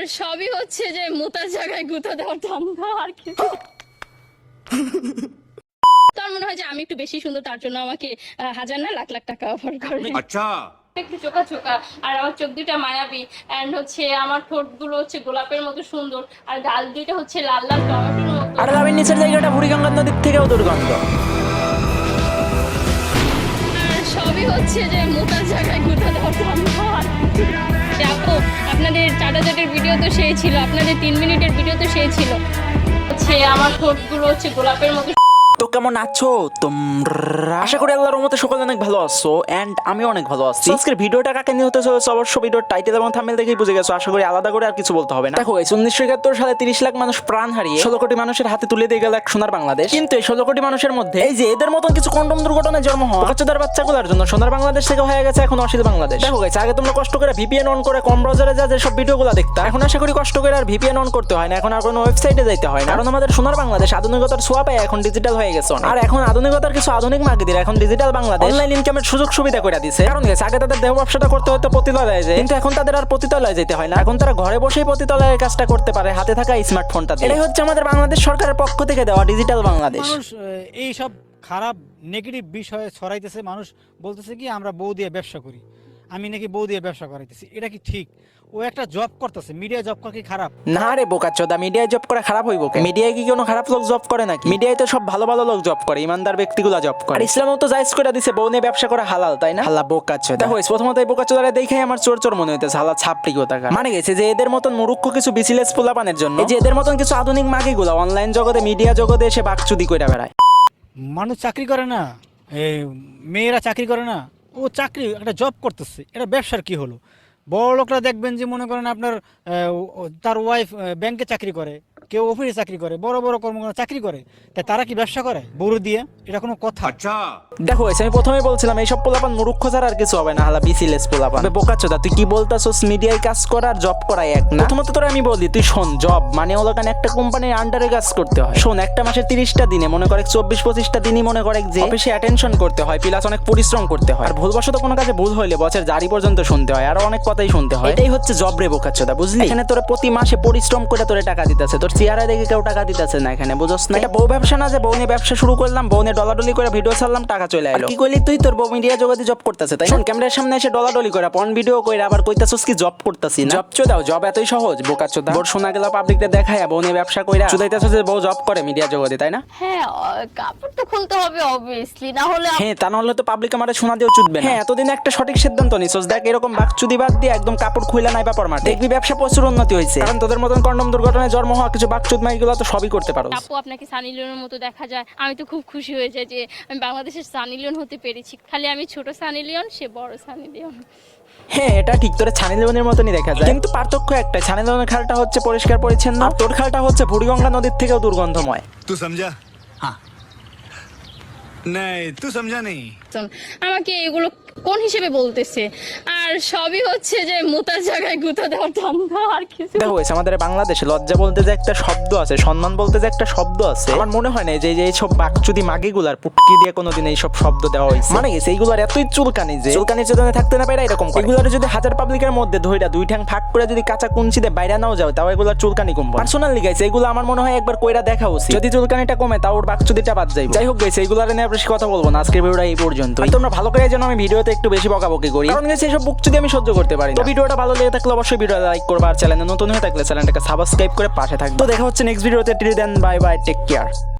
আর সবই হচ্ছে যে মোতার জায়গায় গুঁতো দেওয়ার ধান্দা আর কি। তার মনে হয় যে আমি একটু বেশি সুন্দর তার জন্য আমাকে হাজার না লাখ লাখ টাকা অফার করে। আচ্ছা। একটু চোখা চোখা আর আমার চোখ দুটা মায়াবি অ্যান্ড হচ্ছে আমার ঠোঁটগুলো হচ্ছে গোলাপের মতো সুন্দর আর গাল দুইটা হচ্ছে লাল লাল টমেটোর মতো। আর লাভের নিচের জায়গাটা বুড়িগঙ্গা নদীর থেকেও দুর্গন্ধ। সবই হচ্ছে যে মোটা জায়গায় ঘুরতে গুঁতো দেওয়ার যে আপনাদের চাটা চাটের ভিডিও তো সেই ছিল, আপনাদের তিন মিনিটের ভিডিও তো সেই ছিল। আমার ঠোঁটগুলো হচ্ছে গোলাপের মতো তো কেমন আছো? তোমরা আশা করি আল্লাহর রহমতে সকলে অনেক ভালো আছো এন্ড আমি অনেক ভালো আছি। আজকের ভিডিওটা কাকে নিয়ে হতে চলেছে? অবশ্য ভিডিওর টাইটেল এবং থাম্বনেল দেখেই বুঝে গেছো আশা করি আলাদা করে আর কিছু বলতে হবে না। দেখো এই উনিশশো একাত্তর সালে তিরিশ লাখ মানুষ প্রাণ হারিয়ে ষোলো কোটি মানুষের হাতে তুলে দিয়ে গেল এক সোনার বাংলাদেশ। কিন্তু এই ষোলো কোটি মানুষের মধ্যে এই যে এদের মতন কিছু কন্ডম দুর্ঘটনায় জন্ম হওয়া বাচ্চাদের বাচ্চাগুলোর জন্য সোনার বাংলাদেশ থেকে হয়ে গেছে এখন অশীল বাংলাদেশ। দেখো গেছে আগে তোমরা কষ্ট করে ভিপিএন অন করে কম ব্রাউজারে যা যেসব ভিডিওগুলো দেখতা এখন আশা করি কষ্ট করে আর ভিপিএন অন করতে হয় না এখন আর কোনো ওয়েবসাইটে যাইতে হয় না। কারণ আমাদের সোনার বাংলাদেশ আধুনিকতার ছোঁয়া পায় এখন ডিজিটাল হয়ে গেছে অনেক। আর এখন আধুনিকতার কিছু আধুনিক মার্কেটের এখন ডিজিটাল বাংলাদেশ অনলাইন ইনকামের সুযোগ সুবিধা করে দিছে কারণ গেছে আগে তাদের দেহ ব্যবসাটা করতে হতো পতিতালয়ে যায়। কিন্তু এখন তাদের আর পতিতালয়ে যেতে হয় না। এখন তারা ঘরে বসেই পতিতালয়ের কাজটা করতে পারে হাতে থাকা স্মার্টফোনটা দিয়ে। এটাই হচ্ছে আমাদের বাংলাদেশ সরকারের পক্ষ থেকে দেওয়া ডিজিটাল বাংলাদেশ। এই সব খারাপ নেগেটিভ বিষয়ে ছড়াইতেছে মানুষ বলতেছে কি আমরা বউ দিয়ে ব্যবসা করি। আমি নাকি বউ দিয়ে ব্যবসা করাইতেছি। এটা কি ঠিক? ও একটা জব করতেছে মিডিয়া জব করা কি খারাপ? না রে বোকাচোদা মিডিয়ায় জব করে খারাপ হইব মিডিয়ায় কি কোনো খারাপ লোক জব করে নাকি? মিডিয়ায় তো সব ভালো ভালো লোক জব করে ইমানদার ব্যক্তিগুলো জব করে। আর ইসলামও তো জায়েজ করে দিছে বউ নিয়ে ব্যবসা করা হালাল তাই না? হালা বোকাচোদা দেখো প্রথমত এই বোকাচোদারে দেখেই আমার চোর চোর মনে হইতেছে হালা ছাপড়ি কোথাকা মানে গেছে যে এদের মতন মুরুক্ষ কিছু বিসিলেস পোলাপানের জন্য এই যে এদের মতন কিছু আধুনিক মাগিগুলো অনলাইন জগতে মিডিয়া জগতে এসে বাকচুদি করে বেড়ায়। মানুষ চাকরি করে না এই মেয়েরা চাকরি করে না ও চাকরি, একটা জব করতেছে। এটা ব্যবসার কি হলো? বড় লোকরা দেখবেন যে মনে করেন আপনার তার ওয়াইফ ব্যাংকে চাকরি করে। কেউ অফিসে চাকরি করে বড় বড় কর্মকর্তা চাকরি করে তাই তারা কি ব্যবসা করে? বড় দিয়ে? এটা কোনো কথা। আচ্ছা। দেখো আমি প্রথমে বলছিলাম এইসব পোলাপান মুরুক্ষ ছাড়া আর কিছু হবে না হালা বিসিলেস পোলাপান। বোকাচোদা তুই কি বলতাছস? মিডিয়ায় কাজ করার জব করা এক না? প্রথমত তোরা আমি বলি তুই শোন জব মানে হলো কারণ একটা কোম্পানির আন্ডারে কাজ করতে হয়। শোন একটা মাসে তিরিশটা দিনে মনে করে চব্বিশ পঁচিশটা দিনই মনে করে যে অফিসে অ্যাটেনশন করতে হয় প্লাস অনেক পরিশ্রম করতে হয়। আর ভুলবশত কোনো কাজে ভুল হইলে বছর জারি পর্যন্ত শুনতে হয় আর অনেক কথাই শুনতে হয়। এটাই হচ্ছে জব রে বোকাচ্ছদা বুঝলি? এখানে তোরা প্রতি মাসে পরিশ্রম করে তোরা টাকা দিতেছে তোর চেয়ারে দেখে কেউ টাকা দিতেছে না এখানে বুঝছ না? এটা বউ ব্যবসা না যে বউ নিয়ে ব্যবসা শুরু করলাম বউ নিয়ে ডলাডলি করে ভিডিও ছাড়লাম টাকা চলে এলো কি কইলি তুই? তোর বউ মিডিয়া জগতে জব করতেছে তাই শোন ক্যামেরার সামনে এসে ডলাডলি করে পন ভিডিও কইরা আবার কইতাছস কি জব করতাছি না? জব চো দাও জব এতই সহজ বোকা চোদা। বোর শোনা গেল পাবলিকতে দেখায় বউ নিয়ে ব্যবসা কইরা। চুদাইতাছস যে বউ জব করে মিডিয়া জগতে তাই না? হ্যাঁ কাপড় তো খুলতে হবে অবভিয়াসলি না হলে হ্যাঁ তা নাহলে তো পাবলিক আমারে শোনা দিয়েও চুদবে না। হ্যাঁ এতদিন একটা সঠিক সিদ্ধান্ত নিছস। দেখ এরকম বাকচুদি বাদ দিয়ে একদম কাপড় খুইলা নাই বাপর মাঠ দেখবি ব্যবসা প্রচুর উন্নতি হয়েছে কারণ তোদের মতন কন্ডম দুর্ঘটনায় জন্ম হওয়া কিছু বাকচুদ মাইগুলো তো সবই করতে পারো। আপু আপনাকে সানি লিওনের মতো দেখা যায়। আমি তো খুব খুশি হয়ে যাই যে আমি বাংলাদেশের সানি লিওন হতে পেরেছি। খালি আমি ছোট সানি লিওন সে বড় সানি লিওন। হ্যাঁ এটা ঠিক তোরা ছানি লেবনের মতনই দেখা যায়। কিন্তু পার্থক্য একটা ছানি লেবনের খালটা হচ্ছে পরিষ্কার পরিচ্ছন্ন। আর তোর খালটা হচ্ছে বুড়িগঙ্গা নদীর থেকেও দুর্গন্ধময়। তুই সমঝা হ্যাঁ নাই তুই সমঝা নেই আমাকে এগুলো কোন হিসেবে বলতেছে? আর সবই হচ্ছে যে মোতার জায়গায় গুঁতো দেওয়ার ধান্দা আর কিছু দেখো guys, আমাদের বাংলাদেশে লজ্জা বলতে যে একটা শব্দ আছে সম্মান বলতে যে একটা শব্দ আছে আমার মনে হয় না যে যে এইসব বাকচুদি মাগিগুলার পুটকি দিয়ে কোনোদিন এইসব শব্দ দেওয়া হয়েছে। মানে গেছে এইগুলার এতই চুলকানি যে চুলকানি চেতনে থাকতে না পারে এরকম এগুলার যদি হাজার পাবলিকের মধ্যে ধইরা দুই ঠ্যাং ফাঁক করে যদি কাঁচা কুঞ্চি দিয়ে বাইরে নাও যাও তাও এগুলার চুলকানি কমবে পার্সোনালি গাইছে এগুলো আমার মনে হয় একবার কইরা দেখা উচিত। যদি চুলকানিটা কমে তাও ওর বাকচুদিটা বাদ যাইবে। যাই হোক গেছে এইগুলার নিয়ে আর বেশি কথা বলব না। আজকের ভিডিওটা এই পর্যন্ত তোমরা ভালো করে যেন আমি ভিডিওতে একটু বেশি বকাবকি করি। কারণ গেছে এইসব যদি আমি সহ্য করতে পারি। তো ভিডিওটা ভালো লেগে থাকলে অবশ্যই ভিডিওটা লাইক করবা আর চ্যানেলে নতুন হয়ে থাকলে চ্যানেলটাকে সাবস্ক্রাইব করে পাশে থাকবে। দেখা হচ্ছে নেক্সট ভিডিওতে till then bye bye take care